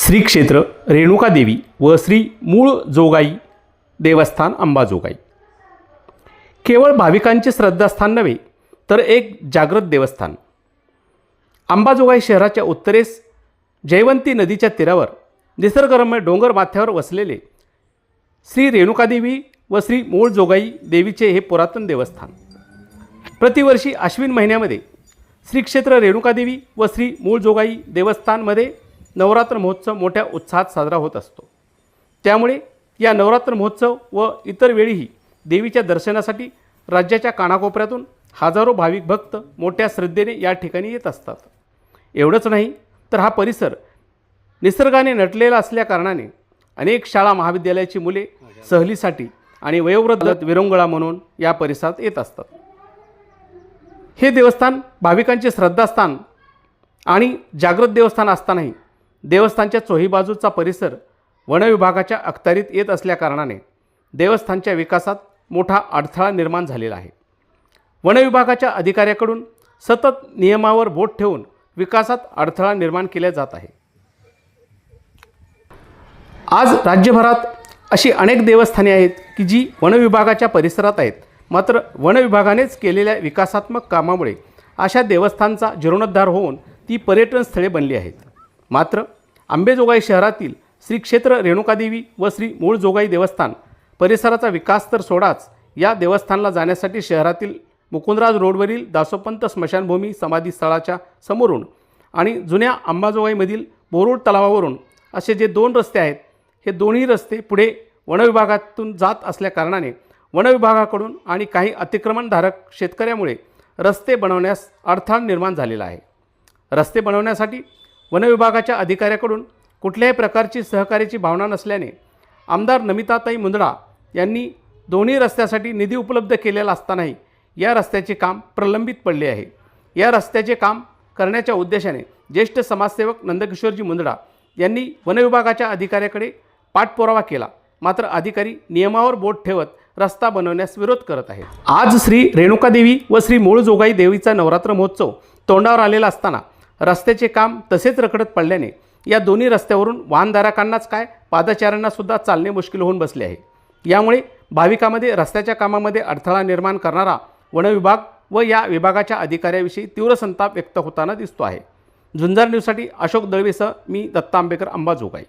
श्री क्षेत्र रेणुकादेवी व श्री मूळ जोगाई देवस्थान अंबाजोगाई केवळ भाविकांचे श्रद्धास्थान नव्हे तर एक जागृत देवस्थान. अंबाजोगाई शहराच्या उत्तरेस जयवंती नदीच्या तीरावर निसर्गरम्य डोंगर माथ्यावर वसलेले श्री रेणुकादेवी व श्री मूळ जोगाई देवीचे हे पुरातन देवस्थान. प्रतिवर्षी आश्विन महिन्यामध्ये श्री क्षेत्र रेणुकादेवी व श्री मूळ जोगाई देवस्थानमध्ये नवरात्र महोत्सव मोठ्या उत्साहात साजरा होत असतो. त्यामुळे या नवरात्र महोत्सव व इतर वेळीही देवीच्या दर्शनासाठी राज्याच्या कानाकोपऱ्यातून हजारो भाविक भक्त मोठ्या श्रद्धेने या ठिकाणी येत असतात. एवढंच नाही तर हा परिसर निसर्गाने नटलेला असल्याकारणाने अनेक शाळा महाविद्यालयाची मुले सहलीसाठी आणि वयोवृद्ध विरंगुळा म्हणून या परिसरात येत असतात. हे देवस्थान भाविकांचे श्रद्धास्थान आणि जागृत देवस्थान असतानाही देवस्थानच्या चोही बाजूचा परिसर वनविभागाच्या अखत्यारीत येत असल्याकारणाने देवस्थानच्या विकासात मोठा अडथळा निर्माण झालेला आहे. वनविभागाच्या अधिकाऱ्याकडून सतत नियमावर बोट ठेवून विकासात अडथळा निर्माण केला जात आहे. आज राज्यभरात अशी अनेक देवस्थाने आहेत की जी वनविभागाच्या परिसरात आहेत. मात्र वनविभागानेच केलेल्या विकासात्मक कामामुळे अशा देवस्थानचा जीर्णोद्धार होऊन ती पर्यटन स्थळे बनली आहेत. मात्र आंबेजोगाई शहरातील श्री क्षेत्र रेणुकादेवी व श्री मूळ जोगाई देवस्थान परिसराचा विकास तर सोडाच या देवस्थानला जाण्यासाठी शहरातील मुकुंदराज रोडवरील दासोपंत स्मशानभूमी समाधी स्थळाच्या समोरून आणि जुन्या अंबाजोगाईमधील बोरुड तलावावरून असे जे दोन रस्ते आहेत हे दोन्ही रस्ते पुढे वनविभागातून जात असल्याकारणाने वनविभागाकडून आणि काही अतिक्रमणधारक शेतकऱ्यामुळे रस्ते बनवण्यास अडथळा निर्माण झालेला आहे. रस्ते बनवण्यासाठी वनविभागाच्या अधिकाऱ्याकडून कुठल्याही प्रकारची सहकार्याची भावना नसल्याने आमदार नमिताताई मुंदडा यांनी दोन्ही रस्त्यासाठी निधी उपलब्ध केलेला असतानाही या रस्त्याचे काम प्रलंबित पडले आहे. या रस्त्याचे काम करण्याच्या उद्देशाने ज्येष्ठ समाजसेवक नंदकिशोरजी मुंदडा यांनी वनविभागाच्या अधिकाऱ्याकडे पाठपुरावा केला. मात्र अधिकारी नियमावर बोट ठेवत रस्ता बनवण्यास विरोध करत आहेत. आज श्री रेणुकादेवी व श्री मूळ जोगाई देवीचा नवरात्र महोत्सव तोंडावर आलेला असताना रस्त्याचे काम तसेच रखडत पडल्याने या दोन्ही रस्त्यावरून वाहनधारकांनाच काय पादचाऱ्यांनासुद्धा चालणे मुश्किल होऊन बसले आहे. यामुळे भाविकामध्ये रस्त्याच्या कामामध्ये अडथळा निर्माण करणारा वनविभाग व या विभागाच्या अधिकाऱ्याविषयी तीव्र संताप व्यक्त होताना दिसतो आहे. झुंजार न्यूजसाठी अशोक दळवेसह मी दत्ता आंबेकर अंबाजोगाई.